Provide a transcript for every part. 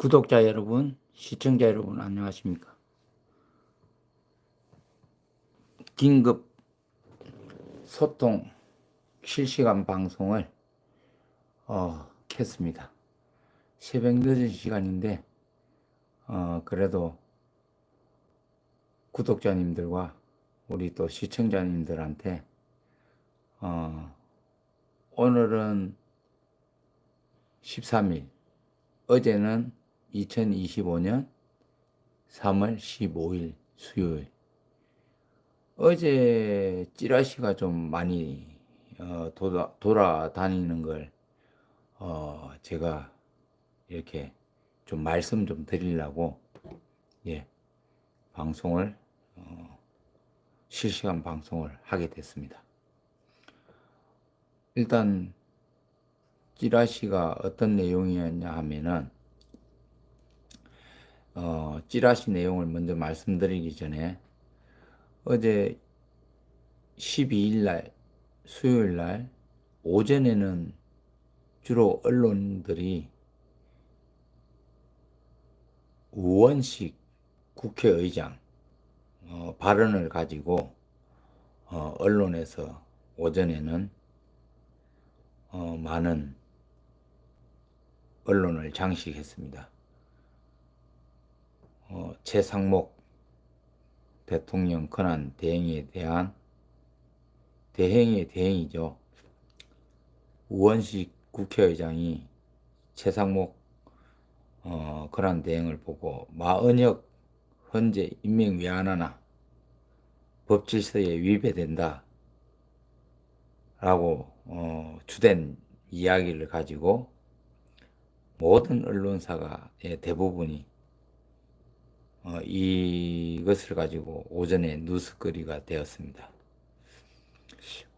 구독자 여러분, 시청자 여러분 안녕하십니까? 긴급 소통 실시간 방송을 어, 켰습니다. 새벽 늦은 시간인데 어, 그래도 구독자님들과 우리 또 시청자님들한테 어, 오늘은 13일 어제는 2025년 3월 15일 수요일. 어제 찌라시가 좀 많이 어, 돌아, 돌아다니는 걸 어, 제가 이렇게 좀 말씀 좀 드리려고 예 방송을 어, 실시간 방송을 하게 됐습니다. 일단 찌라시가 어떤 내용이었냐 하면은 어, 찌라시 내용을 먼저 말씀드리기 전에 어제 12일 날 수요일 날 오전에는 주로 언론들이 우원식 국회의장 어, 발언을 가지고 어, 언론에서 오전에는 어, 많은 언론을 장식했습니다. 어, 최상목 대통령 권한 대행에 대한 대행의 대행이죠. 우원식 국회의장이 최상목 어, 권한 대행을 보고 마은혁 헌재 임명위안하나 법질서에 위배된다 라고 어, 주된 이야기를 가지고 모든 언론사가 의 대부분이 어, 이것을 가지고 오전에 뉴스거리가 되었습니다.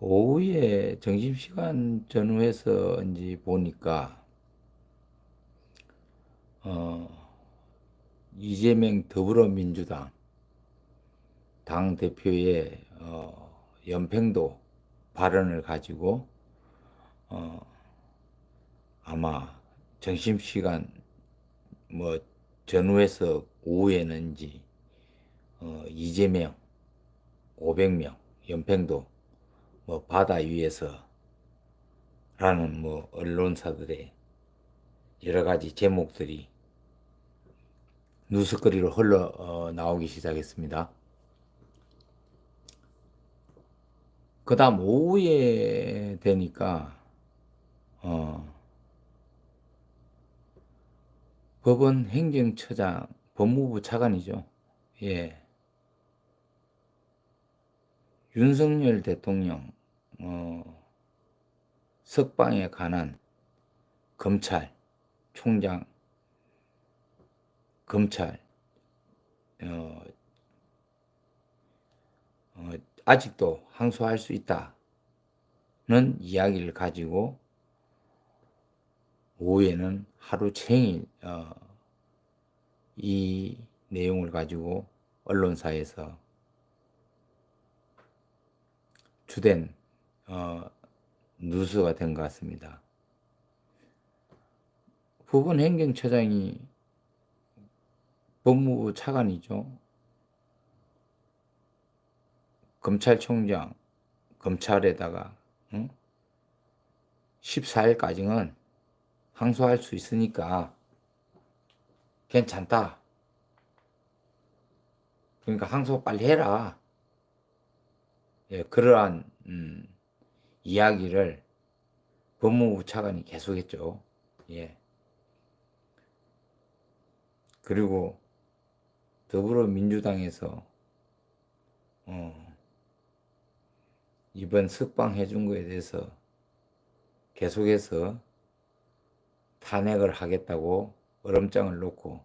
오후에 점심시간 전후에서인지 보니까 어, 이재명 더불어민주당 당 대표의 어, 연팽도 발언을 가지고 어, 아마 점심시간 뭐 전후에서 오후에는 지 어, 이재명 500명 연팽도 뭐 바다 위에서 라는 뭐 언론사들의 여러 가지 제목들이 뉴스거리로 흘러 어, 나오기 시작했습니다. 그 다음 오후에 되니까 어, 법원 행정처장 법무부 차관이죠. 예. 윤석열 대통령 어, 석방에 관한 검찰 총장 검찰 어, 어, 아직도 항소할 수 있다는 이야기를 가지고 오후에는 하루 종일 어, 이 내용을 가지고 언론사에서 주된 어, 뉴스가 된 것 같습니다. 부분 행정처장이 법무부 차관이죠. 검찰총장, 검찰에다가 응? 14일까지는 항소할 수 있으니까 괜찮다. 그러니까 항소 빨리 해라. 예, 그러한 음, 이야기를 법무부 차관이 계속했죠. 예. 그리고 더불어민주당에서 어, 이번 석방해 준 거에 대해서 계속해서 탄핵을 하겠다고 얼음장을 놓고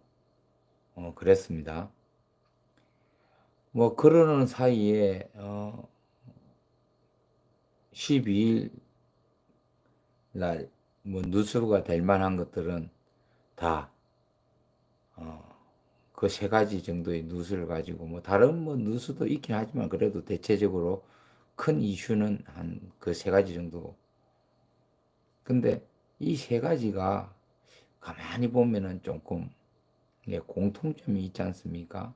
어, 그랬습니다. 뭐 그러는 사이에 어, 12일 날뭐 뉴스가 될 만한 것들은 다 어, 그세 가지 정도의 뉴스를 가지고 뭐 다른 뭐 뉴스도 있긴 하지만 그래도 대체적으로 큰 이슈는 한 그 세 가지 정도. 근데 이 세 가지가 가만히 보면은 조금 예, 공통점이 있지 않습니까?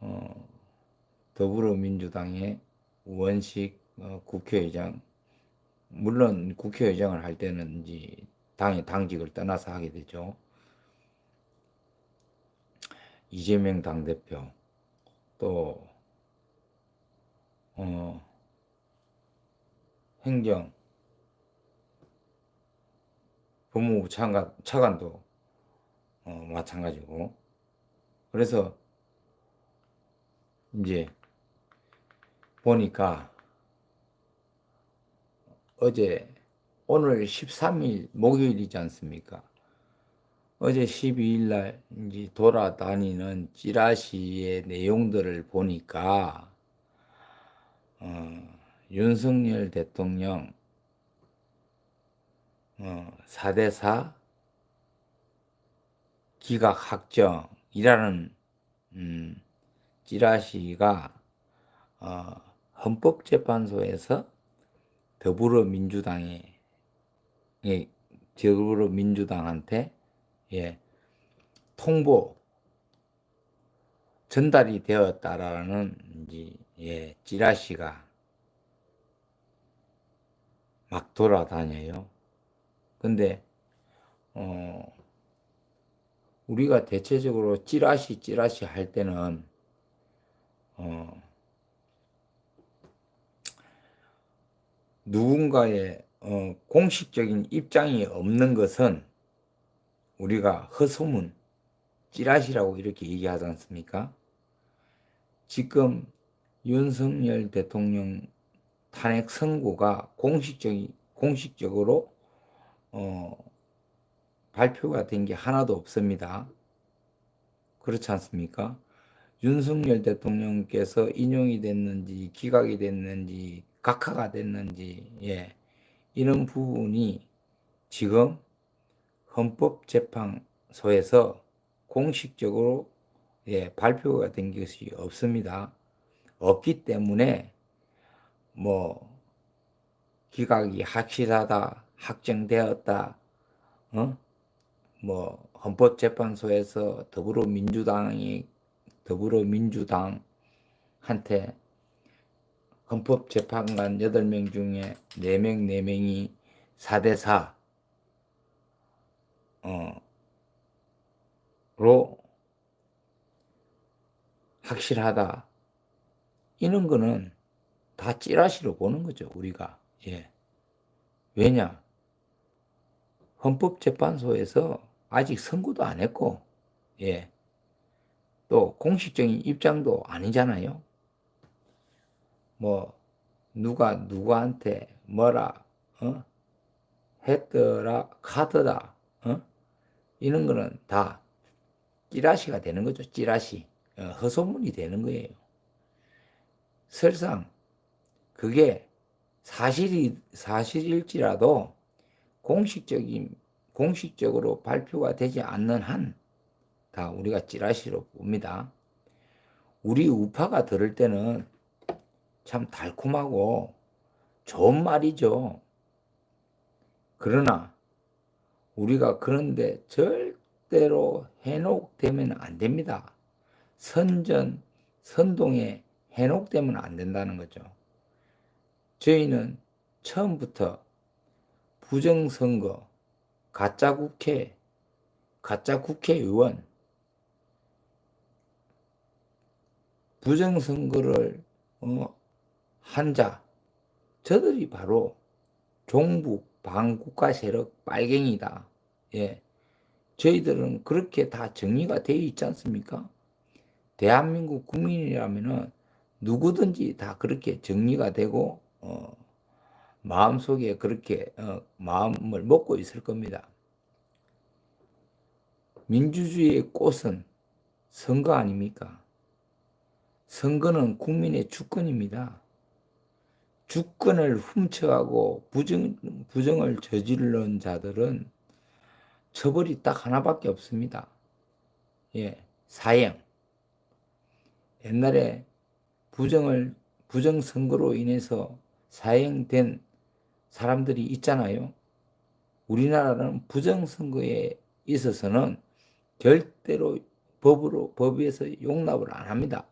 어, 더불어민주당의 원식 어, 국회의장 물론 국회의장을 할 때는 이제 당의 당직을 떠나서 하게 되죠. 이재명 당대표 또 어, 행정 법무부 차관, 차관도 어, 마찬가지고 그래서 이제 보니까 어제 오늘 13일 목요일이지 않습니까? 어제 12일 날 이제 돌아다니는 찌라시의 내용들을 보니까 어, 윤석열 대통령 어, 4대4 기각 확정이라는 음, 찌라시가 어, 헌법재판소에서 더불어민주당에 예, 더불어민주당한테 예, 통보 전달이 되었다라는 이제 예, 찌라시가 막 돌아다녀요. 근데 어 우리가 대체적으로 찌라시 찌라시 할 때는 어 누군가의 어, 공식적인 입장이 없는 것은 우리가 허소문, 찌라시라고 이렇게 얘기하지 않습니까? 지금 윤석열 대통령 탄핵 선고가 공식적인 공식적으로 어, 발표가 된 게 하나도 없습니다. 그렇지 않습니까? 윤석열 대통령께서 인용이 됐는지 기각이 됐는지 각하가 됐는지 예 이런 부분이 지금 헌법재판소에서 공식적으로 예 발표가 된 것이 없습니다. 없기 때문에 뭐 기각이 확실하다 확정되었다 어? 뭐 헌법재판소에서 더불어민주당이 더불어민주당한테 헌법재판관 8명 중에 4명, 4명이 4대4 어, 로 확실하다. 이런 거는 다 찌라시로 보는 거죠, 우리가. 예. 왜냐? 헌법재판소에서 아직 선고도 안 했고, 예. 또 공식적인 입장도 아니잖아요. 뭐 누가 누구한테 뭐라 어? 했더라 카더라 어? 이런 거는 다 찌라시가 되는 거죠. 찌라시 어, 허소문이 되는 거예요. 설상 그게 사실이 사실일지라도 공식적인 공식적으로 발표가 되지 않는 한 다 우리가 찌라시로 봅니다. 우리 우파가 들을 때는 참 달콤하고 좋은 말이죠. 그러나 우리가 그런데 절대로 해놓되면 안 됩니다. 선전, 선동에 해놓되면 안 된다는 거죠. 저희는 처음부터 부정선거, 가짜 국회, 가짜 국회의원, 부정선거를 어, 한 자 저들이 바로 종북 반국가 세력 빨갱이다. 예. 저희들은 그렇게 다 정리가 되어 있지 않습니까? 대한민국 국민이라면은 누구든지 다 그렇게 정리가 되고 어, 마음속에 그렇게 어, 마음을 먹고 있을 겁니다. 민주주의의 꽃은 선거 아닙니까? 선거는 국민의 주권입니다. 주권을 훔쳐가고 부정, 부정을 저지른 자들은 처벌이 딱 하나밖에 없습니다. 예, 사형. 옛날에 부정을, 부정선거로 인해서 사형된 사람들이 있잖아요. 우리나라는 부정선거에 있어서는 절대로 법으로 법에서 용납을 안 합니다.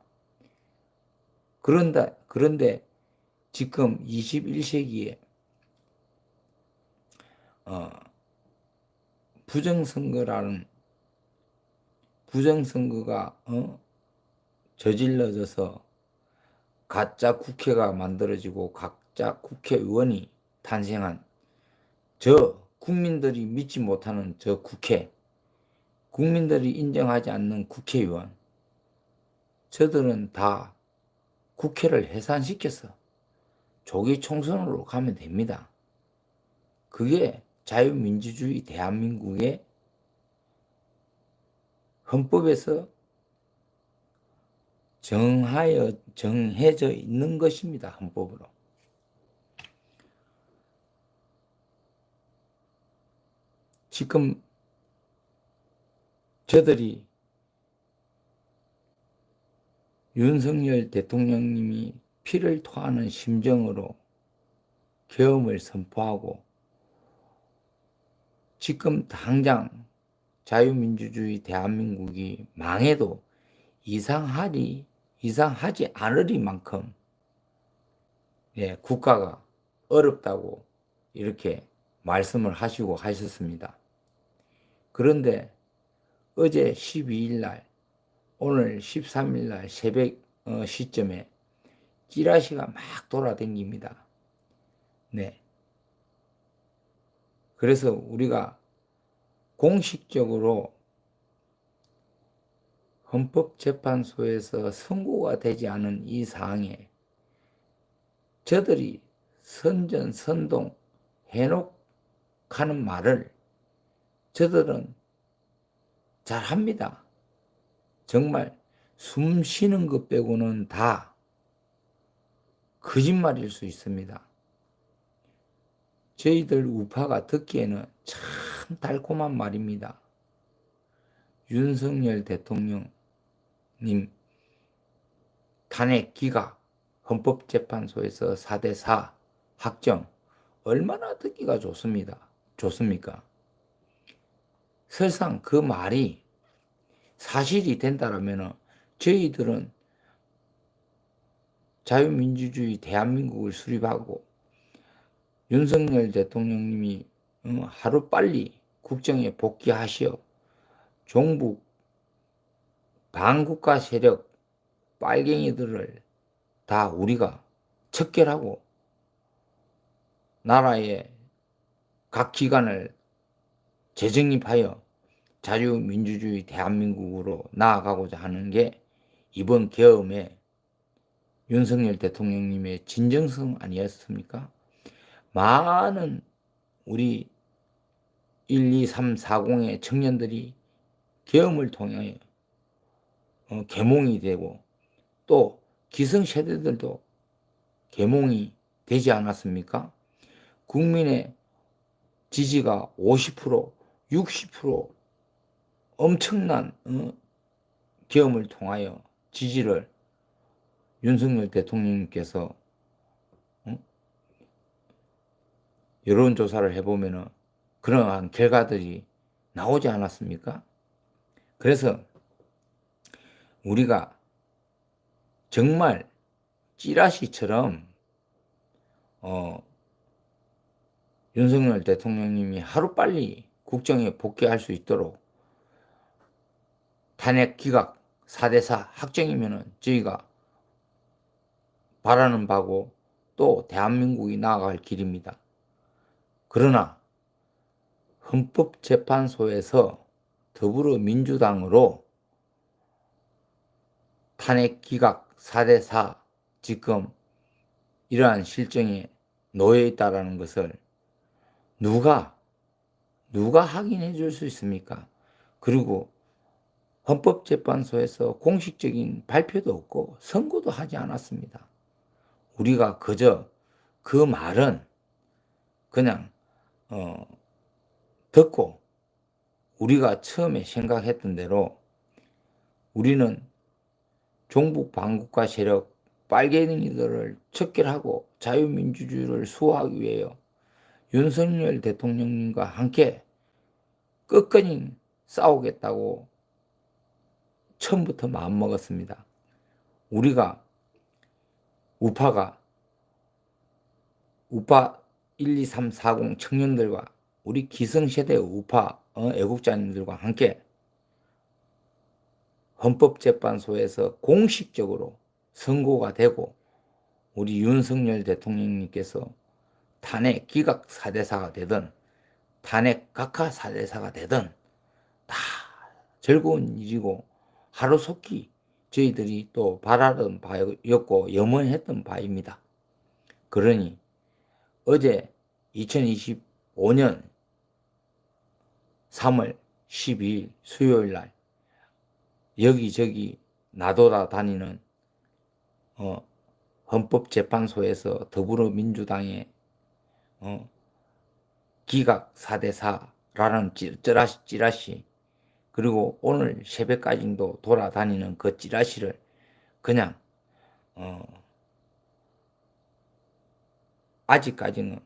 그런다 그런데 지금 21세기에 어, 부정선거라는 부정선거가 어, 저질러져서 가짜 국회가 만들어지고 가짜 국회의원이 탄생한 저 국민들이 믿지 못하는 저 국회 국민들이 인정하지 않는 국회의원 저들은 다 국회를 해산시켜서 조기 총선으로 가면 됩니다. 그게 자유민주주의 대한민국의 헌법에서 정하여 정해져 있는 것입니다. 헌법으로. 지금 저들이 윤석열 대통령님이 피를 토하는 심정으로 계엄을 선포하고 지금 당장 자유민주주의 대한민국이 망해도 이상하리 이상하지 않으리만큼 예, 국가가 어렵다고 이렇게 말씀을 하시고 하셨습니다. 그런데 어제 12일 날 오늘 13일 날 새벽 어, 시점에 찌라시가 막 돌아다닙니다. 네. 그래서 우리가 공식적으로 헌법재판소에서 선고가 되지 않은 이 사항에 저들이 선전 선동 해놓하는 말을 저들은 잘 합니다. 정말 숨 쉬는 것 빼고는 다 거짓말일 수 있습니다. 저희들 우파가 듣기에는 참 달콤한 말입니다. 윤석열 대통령님 탄핵 기각 헌법재판소에서 4대4 확정 얼마나 듣기가 좋습니다. 좋습니까? 설상 그 말이 사실이 된다라면 저희들은 자유민주주의 대한민국을 수립하고 윤석열 대통령님이 하루 빨리 국정에 복귀하시어 종북 반국가 세력 빨갱이들을 다 우리가 척결하고 나라의 각 기관을 재정립하여 자유민주주의 대한민국으로 나아가고자 하는 게 이번 계엄의 윤석열 대통령님의 진정성 아니었습니까? 많은 우리 1, 2, 3, 40의 청년들이 계엄을 통해 어, 계몽이 되고 또 기성세대들도 계몽이 되지 않았습니까? 국민의 지지가 50%, 60% 엄청난 어, 계엄을 통하여 지지를 윤석열 대통령님께서 어? 여론조사를 해보면은 그러한 결과들이 나오지 않았습니까? 그래서 우리가 정말 찌라시처럼 어, 윤석열 대통령님이 하루빨리 국정에 복귀할 수 있도록 탄핵 기각 4대4 확정이면은 저희가 바라는 바고 또 대한민국이 나아갈 길입니다. 그러나 헌법재판소에서 더불어민주당으로 탄핵 기각 4대4 지금 이러한 실정에 놓여 있다라는 것을 누가 누가 확인해 줄 수 있습니까? 그리고 헌법재판소에서 공식적인 발표도 없고 선고도 하지 않았습니다. 우리가 그저 그 말은 그냥 어, 듣고 우리가 처음에 생각했던 대로 우리는 종북 반국가 세력 빨갱이들을 척결하고 자유민주주의를 수호하기 위하여 윤석열 대통령님과 함께 끝까지 싸우겠다고 처음부터 마음먹었습니다. 우리가 우파가 우파 1, 2, 3, 40 청년들과 우리 기성세대 우파 어, 애국자님들과 함께 헌법재판소에서 공식적으로 선고가 되고 우리 윤석열 대통령님께서 탄핵 기각 사대사가 되든 탄핵 각하 사대사가 되든 다 즐거운 일이고 하루속히 저희들이 또 바라던 바였고 염원했던 바입니다. 그러니 어제 2025년 3월 12일 수요일 날 여기저기 나돌아 다니는 어, 헌법재판소에서 더불어민주당의 어, 기각 4대4라는 찌라시, 찌라시. 그리고 오늘 새벽까지도 돌아다니는 그 찌라시를 그냥 어, 아직까지는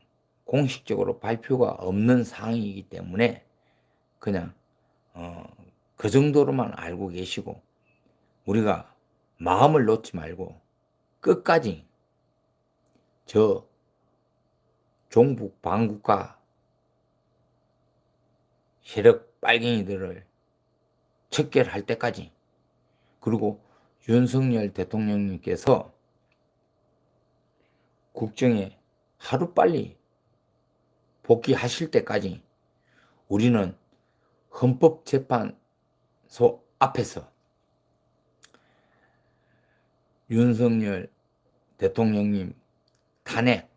공식적으로 발표가 없는 상황이기 때문에 그냥 어, 그 정도로만 알고 계시고 우리가 마음을 놓지 말고 끝까지 저 종북 반국가 세력 빨갱이들을 척결할 때까지 그리고 윤석열 대통령님께서 국정에 하루빨리 복귀하실 때까지 우리는 헌법재판소 앞에서 윤석열 대통령님 탄핵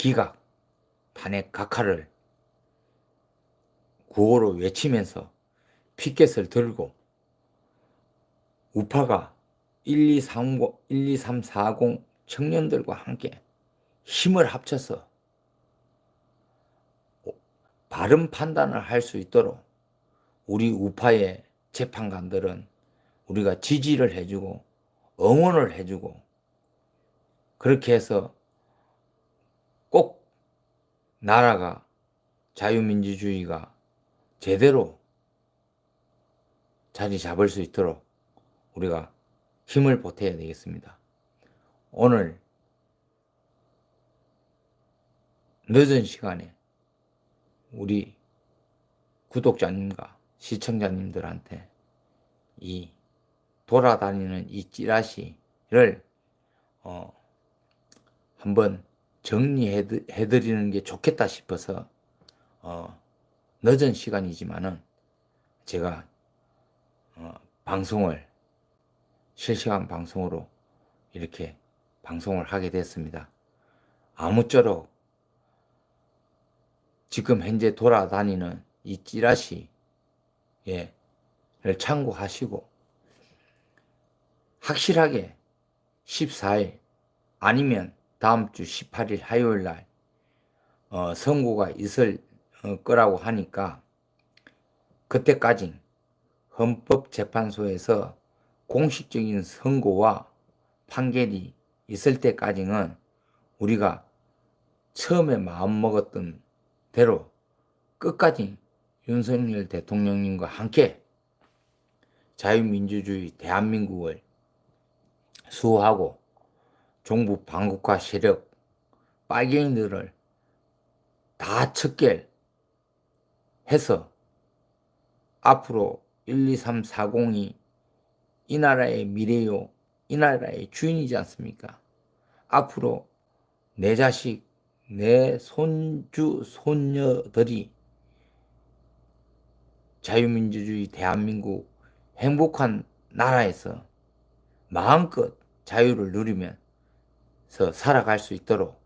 기각 탄핵 각하를 구호로 외치면서 피켓을 들고 우파가 1, 2, 3, 1, 2, 3, 40 청년들과 함께 힘을 합쳐서 바른 판단을 할 수 있도록 우리 우파의 재판관들은 우리가 지지를 해주고 응원을 해주고 그렇게 해서 꼭 나라가 자유민주주의가 제대로 자리 잡을 수 있도록 우리가 힘을 보태야 되겠습니다. 오늘 늦은 시간에 우리 구독자님과 시청자님들한테 이 돌아다니는 이 찌라시를 어 한번 정리해 드리는 게 좋겠다 싶어서 어 늦은 시간이지만은 제가 어 방송을 실시간 방송으로 이렇게 방송을 하게 됐습니다. 아무쪼록 지금 현재 돌아다니는 이 찌라시 예, 를 참고하시고 확실하게 14일 아니면 다음 주 18일 화요일 날 어, 선고가 있을 어, 거라고 하니까 그때까지 헌법재판소에서 공식적인 선고와 판결이 있을 때까지는 우리가 처음에 마음먹었던 대로 끝까지 윤석열 대통령님과 함께 자유민주주의 대한민국을 수호하고 종북 반국가 세력 빨갱이들을 다 척결 해서 앞으로 1, 2, 3, 402이 나라의 미래요 이 나라의 주인이지 않습니까? 앞으로 내 자식 내 손주, 손녀들이 자유민주주의 대한민국 행복한 나라에서 마음껏 자유를 누리면서 살아갈 수 있도록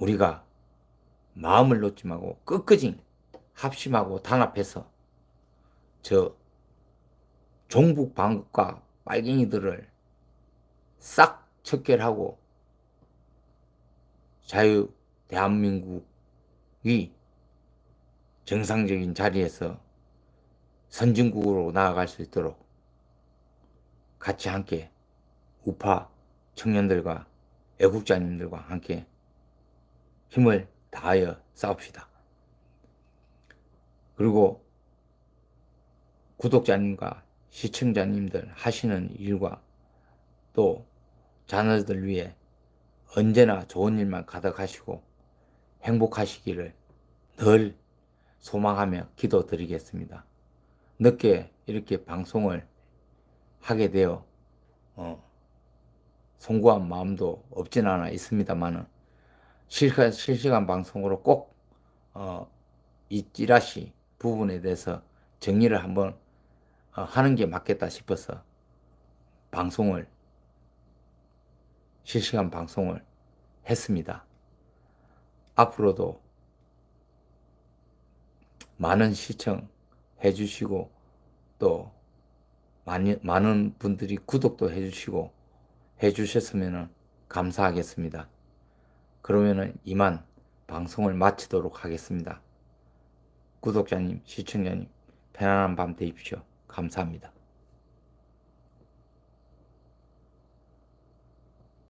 우리가 마음을 놓지 말고 끝까지 합심하고 단합해서 저 종북 반국과 빨갱이들을 싹 척결하고 자유 대한민국이 정상적인 자리에서 선진국으로 나아갈 수 있도록 같이 함께 우파 청년들과 애국자님들과 함께 힘을 다하여 싸웁시다. 그리고 구독자님과 시청자님들 하시는 일과 또 자녀들 위해 언제나 좋은 일만 가득하시고 행복하시기를 늘 소망하며 기도드리겠습니다. 늦게 이렇게 방송을 하게 되어 어, 송구한 마음도 없진 않아 있습니다만은 실시간, 실시간 방송으로 꼭 어, 이 찌라시 부분에 대해서 정리를 한번 어, 하는 게 맞겠다 싶어서 방송을 실시간 방송을 했습니다. 앞으로도 많은 시청해 주시고 또 많이, 많은 분들이 구독도 해 주시고 해 주셨으면 감사하겠습니다. 그러면은 이만 방송을 마치도록 하겠습니다. 구독자님, 시청자님, 편안한 밤 되십시오. 감사합니다.